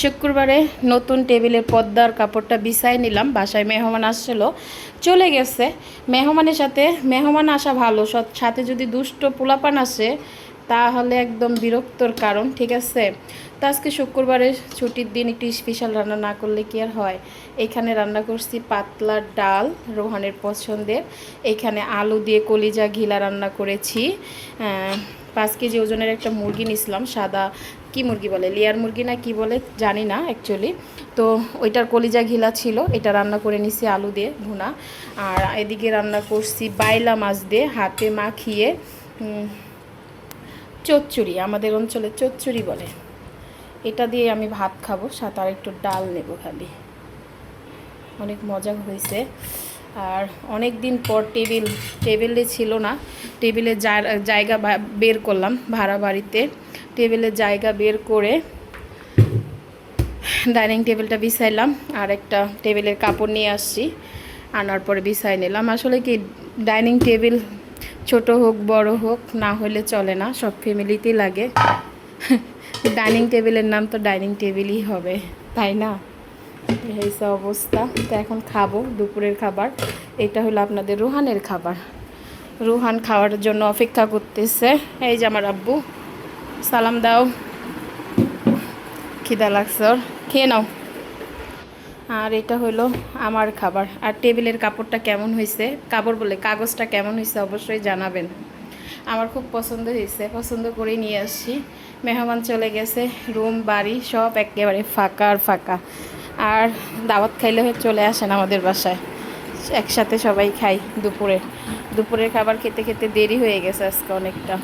শুক্রবারে নতুন টেবিলের পদ্মার কাপড়টা বিছাই নিলাম, বাসায় মেহমান আসছিল, চলে গেছে। মেহমানের সাথে, মেহমান আসা ভালো সাথে যদি দুষ্ট পোলাপান আসে তাহলে একদম বিরক্তর কারণ, ঠিক আছে? তো আজকে শুক্রবারে ছুটির দিন একটু স্পেশাল রান্না না করলে কি আর হয়? এখানে রান্না করছি পাতলা ডাল রোহানের পছন্দের। এখানে আলু দিয়ে কলিজা ঘিলা রান্না করেছি। পাঁচ কেজি ওজনের একটা মুরগি নিছিলাম, সাদা কি মুরগি বলে? লেয়ার মুরগি না কি বলে? জানি না অ্যাকচুয়ালি তো ওইটার কলিজা ঘিলা ছিল, এটা রান্না করে নিছি আলু দিয়ে ভুনা। আর এদিকে রান্না করছি বাইলা মাছ দিয়ে, হাতে মাখিয়ে চচ্চড়ি, আমাদের অঞ্চলে চচ্চড়ি বলে। এটা দিয়ে আমি ভাত খাব, সাথে আর একটু ডাল নেব খালি। অনেক মজা হয়েছে। আর অনেক দিন পর টেবিল, টেবিলে ছিল না। টেবিলে জায়গা বের করলাম ভাড়া বাড়িতে। টেবিলের জায়গা বের করে ডাইনিং টেবিলটা বিছাইলাম। আর একটা টেবিলের কাপড় নিয়ে আসছি। আনার পরে বিছাই নিলাম। আসলে কি, ডাইনিং টেবিল ছোট হোক, বড় হোক, না হলে চলে না, সব ফ্যামিলিতেই লাগে। ডাইনিং টেবিলের নাম তো ডাইনিং টেবিলই হবে, তাই না? এই হয়েছে অবস্থা। তো এখন খাব দুপুরের খাবার। এটা হলো আপনাদের রুহানের খাবার। রুহান খাওয়ার জন্য অপেক্ষা করতেছে। এই যে আমার আব্বু। সালাম দাও। খিদা লাগছে খেয়ে নাও। আর এটা হলো আমার খাবার। আর টেবিলের কাপড়টা কেমন হয়েছে কাপড় বলে কাগজটা কেমন হয়েছে অবশ্যই জানাবেন। আমার খুব পছন্দ হয়েছে পছন্দ করেই নিয়ে আসছি। মেহমান চলে গেছে, রুম, বাড়ি সব একেবারে ফাঁকা আর ফাঁকা। আর দাওয়াত খাইলে চলে আসেন আমাদের বাসায়। একসাথে সবাই খাই দুপুরে। দুপুরের খাবার খেতে খেতে দেরি হয়ে গেছে আজকে অনেকটা।